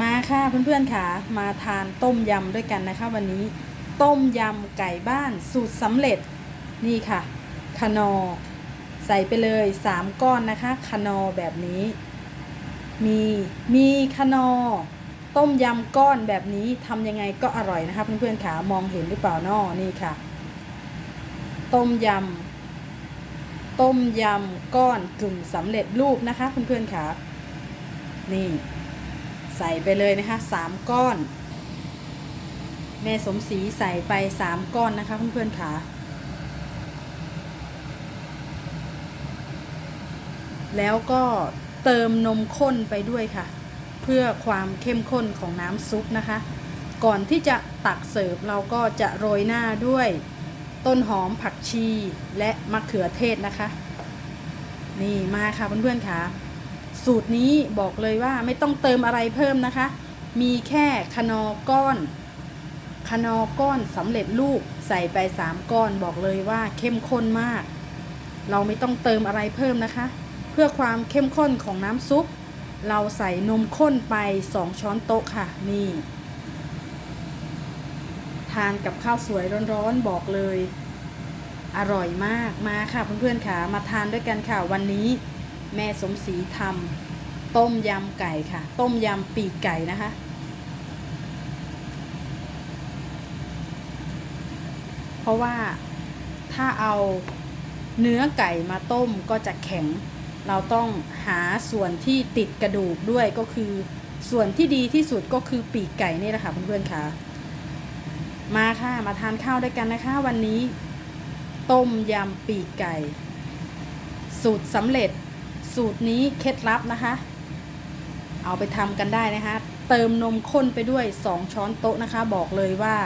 มาค่ะเพื่อนๆค่ะ มาทานต้มยำด้วยกันนะคะ วันนี้ต้มยำไก่บ้านสูตรสำเร็จนี่ค่ะคนอ ใส่ไปเลย 3 ก้อนนะคะคนอแบบนี้ มีมีคนอ ต้มยำก้อนแบบนี้ทำยังไงก็อร่อยนะคะ เพื่อนๆค่ะมองเห็นหรือเปล่านอนี่ค่ะ ต้มยำต้มยำก้อนกึ่งสำเร็จรูปนะคะ เพื่อนๆค่ะนี่ ใส่ไปเลยนะคะสามก้อน แม่สมศรีใส่ไปสามก้อนนะคะเพื่อนๆค่ะแล้วก็เติมนมข้นไปด้วยค่ะ เพื่อความเข้มข้นของน้ำซุปนะคะ ก่อนที่จะตักเสิร์ฟเราก็จะโรยหน้าด้วย ต้นหอมผักชีและมะเขือเทศนะคะ นี่มาค่ะเพื่อนๆค่ะ สูตรนี้บอกเลยว่าไม่ต้องเติมอะไรเพิ่มนะคะ มีแค่คนอก้อนคนอก้อนสำเร็จรูปใส่ไป3ก้อนบอกเลยว่าเข้มข้นมาก เราไม่ต้องเติมอะไรเพิ่มนะคะ เพื่อความเข้มข้นของน้ำซุป เราใส่นมข้นไป2ช้อนโต๊ะค่ะ นี่ ทานกับข้าวสวยร้อนๆบอกเลย อร่อยมากมาค่ะเพื่อนๆค่ะมาทานด้วยกันค่ะวันนี้ แม่สมศรีทำต้มยำไก่ค่ะ ต้มยำปีกไก่นะคะ เพราะว่าถ้าเอาเนื้อไก่มาต้มก็จะแข็ง เราต้องหาส่วนที่ติดกระดูกด้วยก็คือ ส่วนที่ดีที่สุดก็คือปีกไก่นี่แหละค่ะเพื่อนๆค่ะ มาค่ะมาทานข้าวด้วยกันนะคะ วันนี้ ต้มยำปีกไก่ สูตรสำเร็จ สูตรนี้เคล็ดลับนะคะ เอาไปทำกันได้นะคะ เติมนมข้นไปด้วย 2 ช้อนโต๊ะนะคะ บอกเลยว่า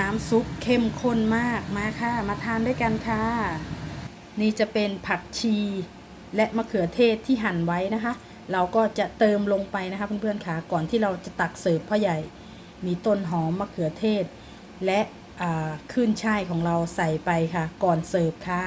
น้ำซุปเข้มข้นมากมาค่ะ มาทานด้วยกันค่ะ นี่จะเป็นผักชี และมะเขือเทศที่หั่นไว้นะคะ เราก็จะเติมลงไปนะคะ เพื่อนๆค่ะก่อนที่เราจะตักเสิร์ฟพ่อใหญ่ มีต้นหอมมะเขือเทศ และขึ้นช่ายของเราใส่ไปค่ะ ก่อนเสิร์ฟค่ะ